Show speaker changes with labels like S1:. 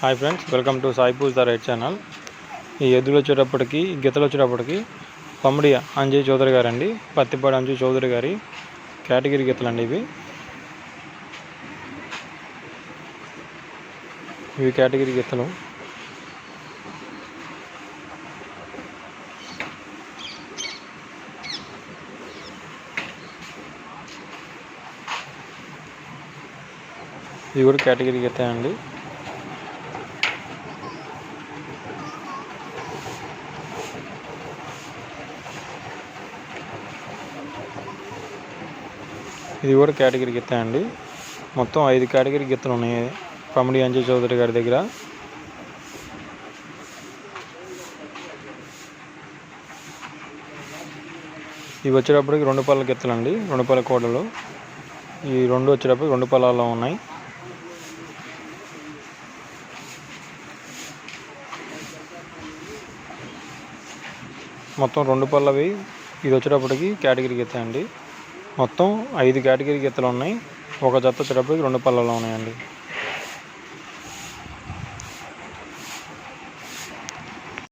S1: Hi friends welcome to Sai Pooj the right channel ఈ ఎద్దులు వచ్చేటప్పటికి గీతలు వచ్చేటప్పటికి పమ్మడి అంజయ్ చౌదరి గారండి పత్తిపాడు అంజయ్ చౌదరి గారి కేటగిరీ అండి ఇవి. ఇవి కేటగిరీ గీతలు. ఇవి కూడా కేటగిరీ గీత అండి ఇది కూడా కేటగిరీ గిత్త అండి. మొత్తం ఐదు కేటగిరీ గిత్తలు ఉన్నాయి. పమిడి అంజయ్ చౌదరి గారి దగ్గర. ఇవి వచ్చేటప్పటికి రెండు పళ్ళ గిత్తలు అండి రెండు పళ్ళ కోడలు. ఈ రెండు వచ్చేటప్పటికి రెండు పళ్ళలో ఉన్నాయి. మొత్తం రెండు పళ్ళవి. ఇది వచ్చేటప్పటికి కేటగిరీ గిత్త అండి. మొత్తం ఐదు కేటగిరీ గీతలు ఉన్నాయి. ఒక జత వచ్చేటప్పటికి రెండు పళ్ళలో ఉన్నాయండి.